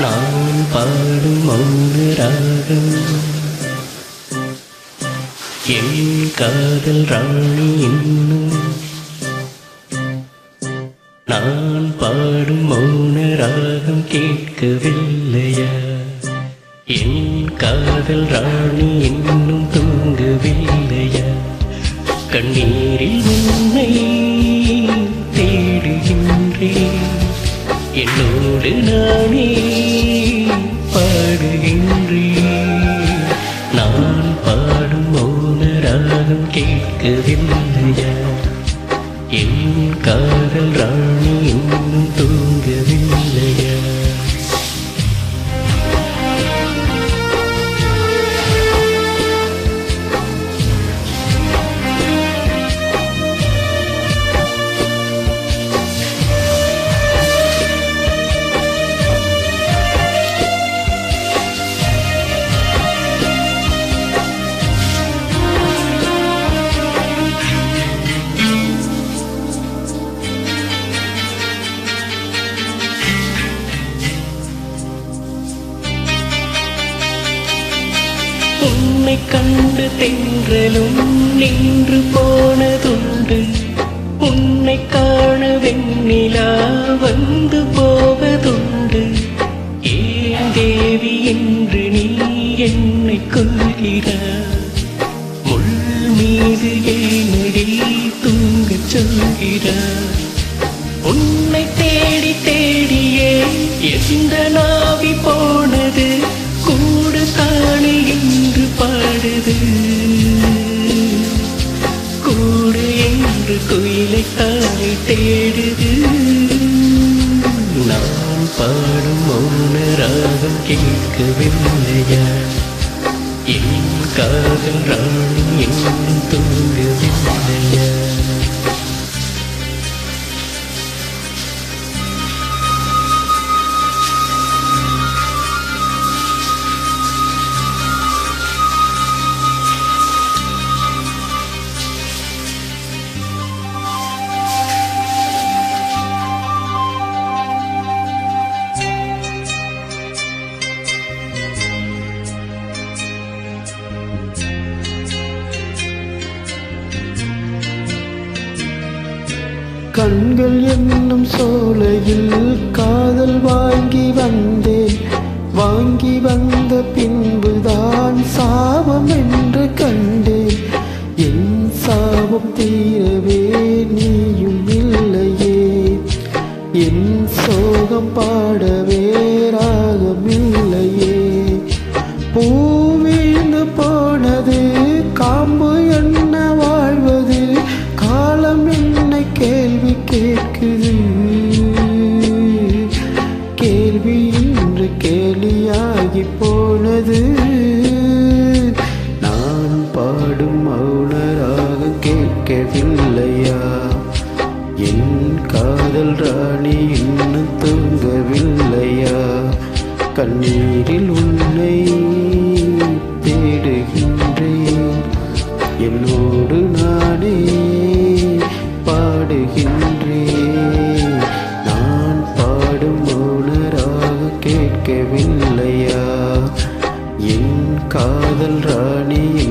நான் பாடும் மௌன ராகம் என் காதல் ராணி இன்னும். நான் பாடும் மௌன ராகம் கேட்கவில்லையா? என் காதல் ராணி இன்னும் தூங்கவில்லையா? கண்ணீரில் உன்னை தேடுகின்றேன். என்னோடு நானே நான் பாடும் மௌன ராகம் கேட்கவில்லையா? என் காதல் உன்னை கண்டு தென்றலும் நின்று போனதுண்டு. உன்னை காண வெண்ணிலா வந்து போவதுண்டு. ஏன் தேவி என்று நீ என்னை கொள்கிறார் முள் மீது ஏனடி தூங்கச் சொல்கிறார் உன்னை தேடி தேடியே எந்த நாவி போனது? தானே தேடுது. நான் பாடும் மௌன ராகம் கேட்கவில்லையா? கண்கள் என்னும் சோலையில் காதல் வாங்கி வந்தேன். வாங்கி வந்த பின்புதான் சாபம் என்று கண்டேன். என் சாபம் தீரவே நீயும் இல்லையே. என் சோகம் பாடவே ராகம் இல்லையே பூ கண்ணே இன்னும் தூங்கவில்லையா? கண்ணீரில் உன்னை தேடுகின்றேன். என்னோடு நானே பாடுகின்றேன். நான் பாடும் மௌனராக கேட்கவில்லையா? என் காதல் ராணி